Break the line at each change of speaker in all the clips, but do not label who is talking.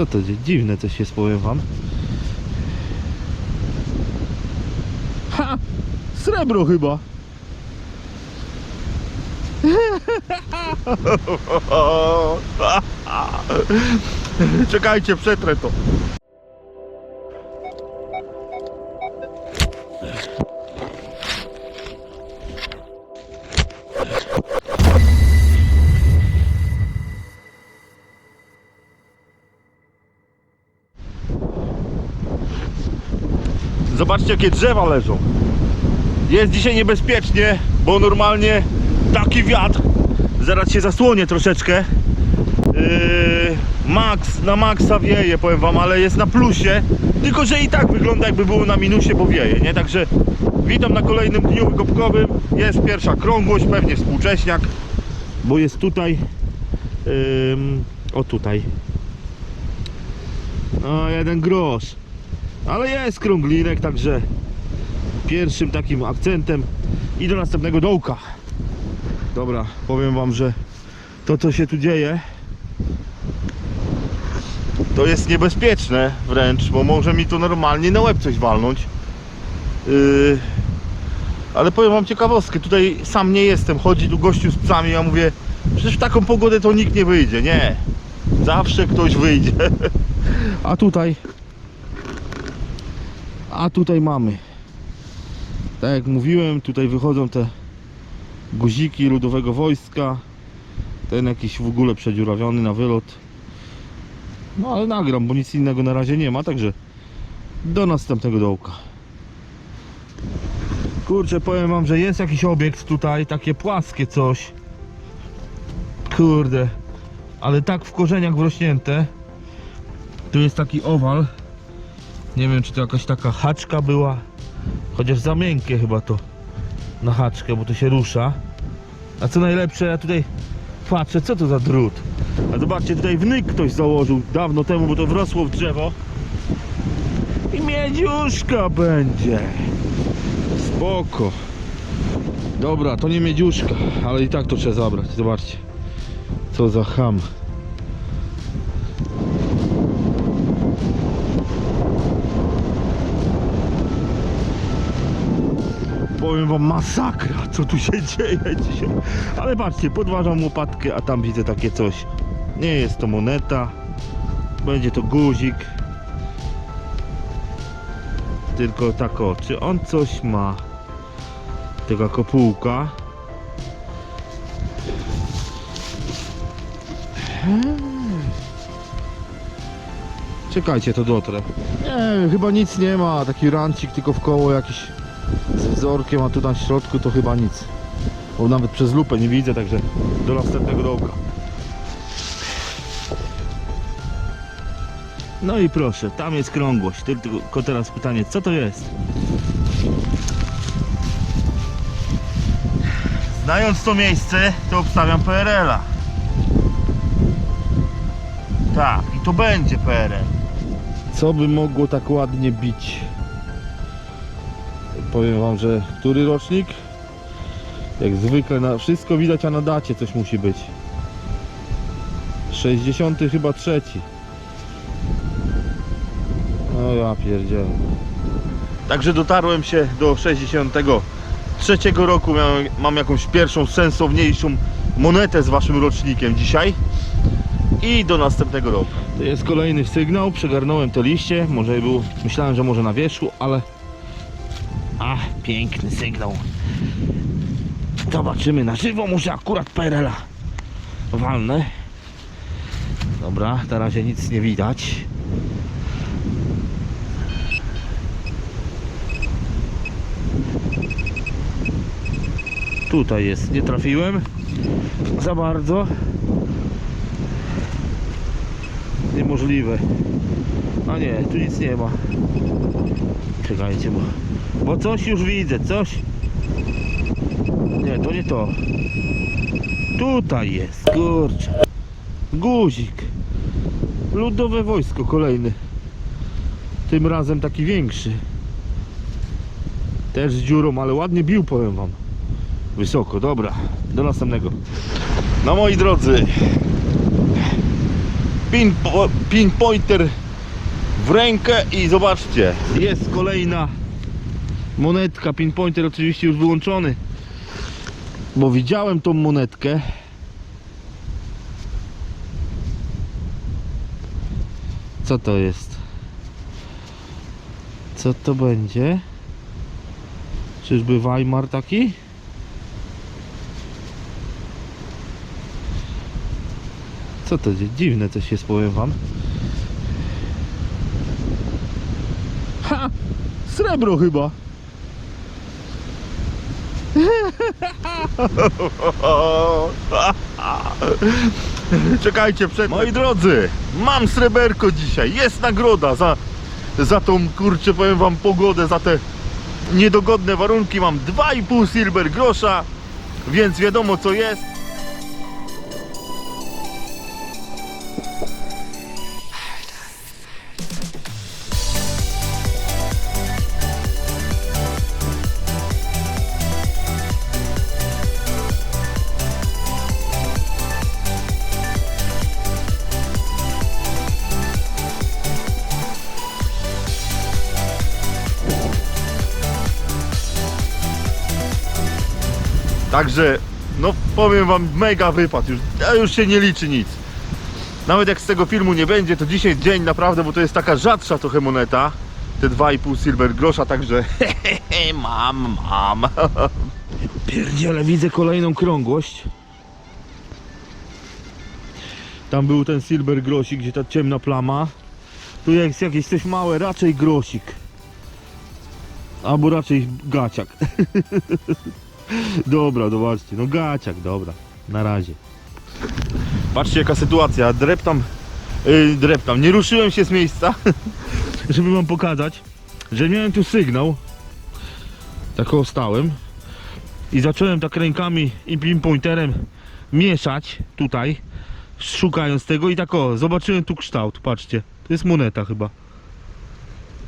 Co to dziwne coś jest, powiem wam. Ha! Srebro chyba. Czekajcie, przetrę to. Zobaczcie jakie drzewa leżą. Jest dzisiaj niebezpiecznie, bo normalnie taki wiatr. Zaraz się zasłonię troszeczkę. Yy, max, na maksa wieje, powiem wam, ale jest na plusie. Tylko, że i tak wygląda jakby było na minusie, bo wieje, nie? Także witam na kolejnym dniu wykopkowym. Jest pierwsza krągłość, pewnie współcześniak, bo jest tutaj. Ym, o tutaj. O, jeden grosz. Ale jest krąglinek, także pierwszym takim akcentem i do następnego dołka. Dobra, powiem wam, że to co się tu dzieje to jest niebezpieczne wręcz, bo może mi to normalnie na łeb coś walnąć. Yy, ale powiem wam ciekawostkę, tutaj sam nie jestem, chodzi tu gościu z psami, ja mówię, przecież w taką pogodę to nikt nie wyjdzie, nie. Zawsze ktoś wyjdzie. A tutaj a tutaj mamy. Tak jak mówiłem, tutaj wychodzą te guziki ludowego wojska. Ten jakiś w ogóle przedziurawiony na wylot. No ale nagram, bo nic innego na razie nie ma, także do następnego dołka. Kurczę, powiem wam, że jest jakiś obiekt tutaj, takie płaskie coś. Kurde, ale tak w korzeniach wrośnięte. Tu jest taki owal. Nie wiem, czy to jakaś taka haczka była. Chociaż za miękkie chyba to na haczkę, bo to się rusza. A co najlepsze, ja tutaj patrzę, co to za drut. A zobaczcie, tutaj wnyk ktoś założył dawno temu, bo to wrosło w drzewo. I miedziuszka będzie. Spoko. Dobra, to nie miedziuszka, ale i tak to trzeba zabrać. Zobaczcie. Co za ham. Powiem wam masakra, co tu się dzieje dzisiaj. Ale patrzcie, podważam łopatkę, a tam widzę takie coś. Nie jest to moneta. Będzie to guzik. Tylko tak o, czy on coś ma? Taka kopułka. Czekajcie, to dotrę. Nie, chyba nic nie ma. Taki rancik tylko w koło jakiś wzorkiem, a tu na środku to chyba nic. Bo nawet przez lupę nie widzę, także do następnego dołka. No i proszę, tam jest krągłość. Tylko teraz pytanie, co to jest? Znając to miejsce, to obstawiam PRL-a. Tak, i to będzie PRL. Co by mogło tak ładnie bić? Powiem wam, że który rocznik? Jak zwykle na wszystko widać, a na dacie coś musi być. 60 chyba trzeci. No ja pierdzielę. Także dotarłem się do 63 roku. Miałem, mam jakąś pierwszą sensowniejszą monetę z waszym rocznikiem dzisiaj. I do następnego roku. To jest kolejny sygnał. Przegarnąłem te liście. Może był, myślałem, że może na wierzchu, ale Ach, piękny sygnał. Zobaczymy na żywo, może akurat PRL-a walnę. Dobra, na razie nic nie widać. Tutaj jest, nie trafiłem za bardzo. Niemożliwe. A nie, tu nic nie ma. Czekajcie, bo, bo coś już widzę, coś. Nie, to nie to. Tutaj jest, kurczę. Guzik. Ludowe wojsko kolejny. Tym razem taki większy. Też z dziurą, ale ładnie bił, powiem wam. Wysoko, dobra. Do następnego. No moi drodzy. pin, po- pinpointer w rękę i zobaczcie, jest kolejna monetka, pinpointer oczywiście już wyłączony, bo widziałem tą monetkę. Co to jest? Co to będzie? Czyżby Weimar taki? Co to jest? Dziwne coś jest, powiem wam. Ha! Srebro chyba. Czekajcie przed. Moi drodzy, mam sreberko dzisiaj. Jest nagroda za, za tą kurczę, powiem wam, pogodę, za te niedogodne warunki. Mam 2,5 silver grosza, więc wiadomo co jest. Także, no powiem wam, mega wypad. Już, już się nie liczy nic. Nawet jak z tego filmu nie będzie, to dzisiaj dzień naprawdę, bo to jest taka rzadsza trochę moneta. Te 2,5 silver grosza, także mam, mam. Pierdziele, widzę kolejną krągłość. Tam był ten silver grosik, gdzie ta ciemna plama. Tu jest jakieś coś małe, raczej grosik. Albo raczej gaciak. Dobra, zobaczcie, no gaciak, dobra, na razie. Patrzcie jaka sytuacja, dreptam, yy, dreptam, nie ruszyłem się z miejsca, żeby wam pokazać, że miałem tu sygnał, tak o stałem i zacząłem tak rękami i pinpointerem mieszać tutaj, szukając tego i tak o, zobaczyłem tu kształt, patrzcie, to jest moneta chyba,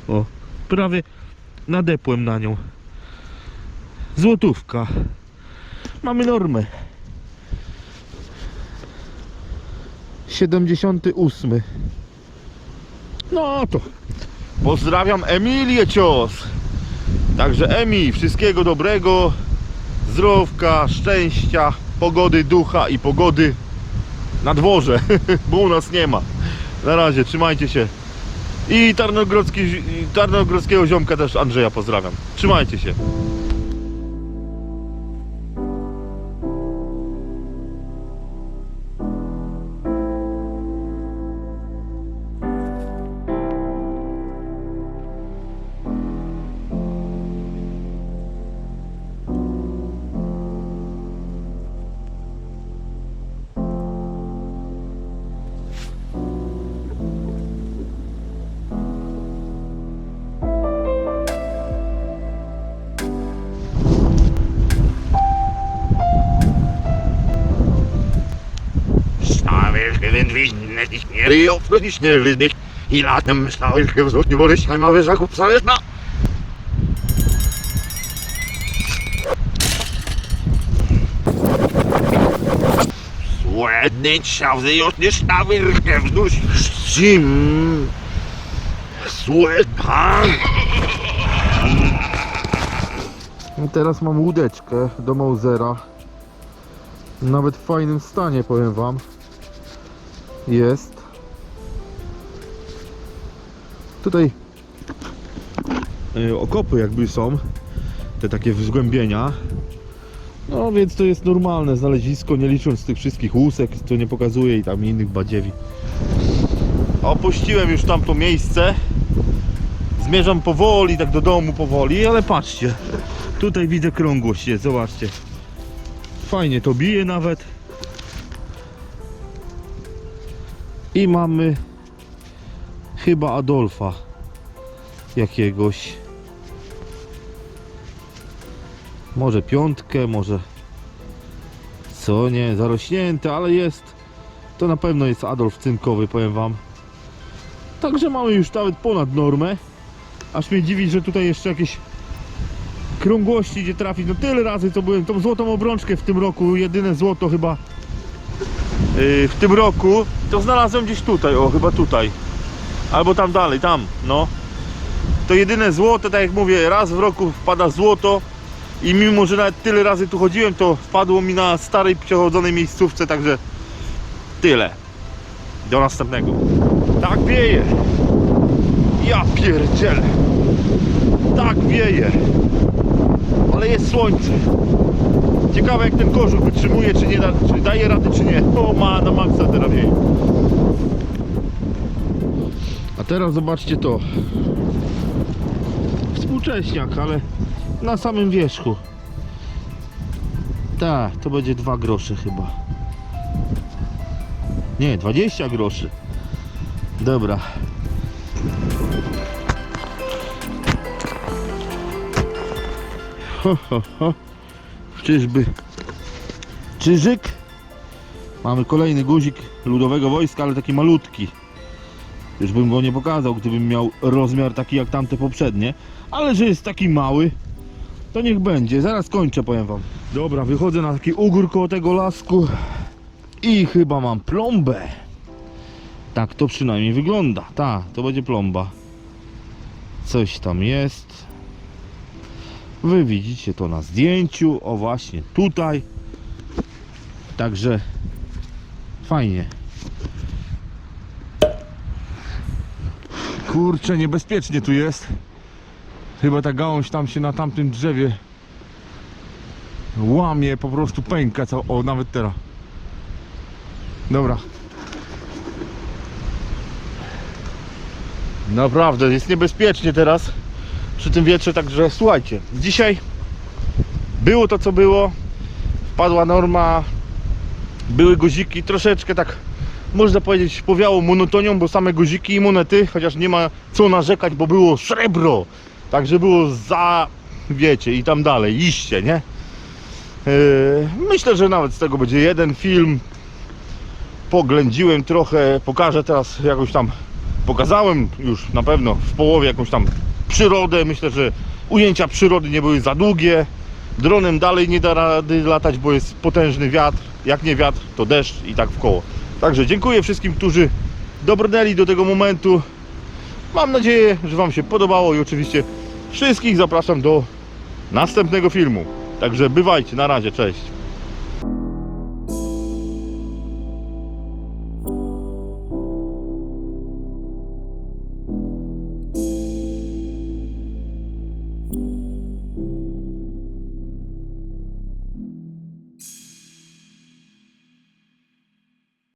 o, prawie nadepłem na nią. Złotówka. Mamy normę. 78. No to. Pozdrawiam Emilię Cios. Także Emi, wszystkiego dobrego, zdrowka, szczęścia, pogody ducha i pogody na dworze, bo u nas nie ma. Na razie, trzymajcie się. I Tarnogrodzki, Tarnogrodzkiego ziomka też Andrzeja pozdrawiam. Trzymajcie się.
Nicht schnell nicht. I latem Stavelgewind nie wolę się mały zakup zależna. Słedny szałzy już nie Stavelgewind Sim. Słedpan.
No teraz mam łódeczkę do Mausera. Nawet w fajnym stanie, powiem wam. Jest. Tutaj y, okopy jakby są. Te takie zgłębienia. No więc to jest normalne znalezisko, nie licząc tych wszystkich łusek, co nie pokazuje i tam innych badziewi. Opuściłem już tamto miejsce. Zmierzam powoli, tak do domu powoli, ale patrzcie. Tutaj widzę krągłość jest, zobaczcie. Fajnie to bije nawet. I mamy chyba Adolfa jakiegoś. Może piątkę, może co nie, zarośnięte, ale jest. To na pewno jest Adolf cynkowy, powiem wam. Także mamy już nawet ponad normę. Aż mnie dziwi, że tutaj jeszcze jakieś krągłości gdzie trafić. No tyle razy co byłem, tą złotą obrączkę w tym roku, jedyne złoto chyba yy, w tym roku, to znalazłem gdzieś tutaj, o chyba tutaj. Albo tam dalej, tam, no. To jedyne złoto, tak jak mówię, raz w roku wpada złoto i mimo, że nawet tyle razy tu chodziłem, to wpadło mi na starej przechodzonej miejscówce, także tyle. Do następnego. Tak wieje. Ja pierdzielę. Tak wieje. Ale jest słońce. Ciekawe jak ten kożuch wytrzymuje, czy nie da, czy daje rady, czy nie. O ma na maksa teraz wieje. A teraz zobaczcie to. Współcześniak, ale na samym wierzchu. Tak, to będzie 2 grosze chyba. Nie, 20 groszy. Dobra. Ho, ho, ho. Czyżby. Czyżyk? Mamy kolejny guzik ludowego wojska, ale taki malutki. Już bym go nie pokazał, gdybym miał rozmiar taki jak tamte poprzednie. Ale że jest taki mały, to niech będzie. Zaraz kończę, powiem wam. Dobra, wychodzę na taki ugór koło tego lasku. I chyba mam plombę. Tak to przynajmniej wygląda. Tak, to będzie plomba. Coś tam jest. Wy widzicie to na zdjęciu. O właśnie tutaj. Także fajnie. Kurczę, niebezpiecznie tu jest. Chyba ta gałąź tam się na tamtym drzewie łamie, po prostu pęka. Co? O, nawet teraz. Dobra. Naprawdę, jest niebezpiecznie teraz przy tym wietrze, także słuchajcie, dzisiaj było to co było, wpadła norma, były guziki, troszeczkę tak można powiedzieć powiało monotonią, bo same guziki i monety, chociaż nie ma co narzekać, bo było srebro, także było za, wiecie, i tam dalej, iście, nie? Yy, myślę, że nawet z tego będzie jeden film, poględziłem trochę, pokażę teraz jakąś tam, pokazałem już na pewno w połowie jakąś tam przyrodę, myślę, że ujęcia przyrody nie były za długie, dronem dalej nie da rady latać, bo jest potężny wiatr, jak nie wiatr, to deszcz i tak w koło. Także dziękuję wszystkim, którzy dobrnęli do tego momentu, mam nadzieję, że Wam się podobało i oczywiście wszystkich zapraszam do następnego filmu. Także bywajcie, na razie, cześć.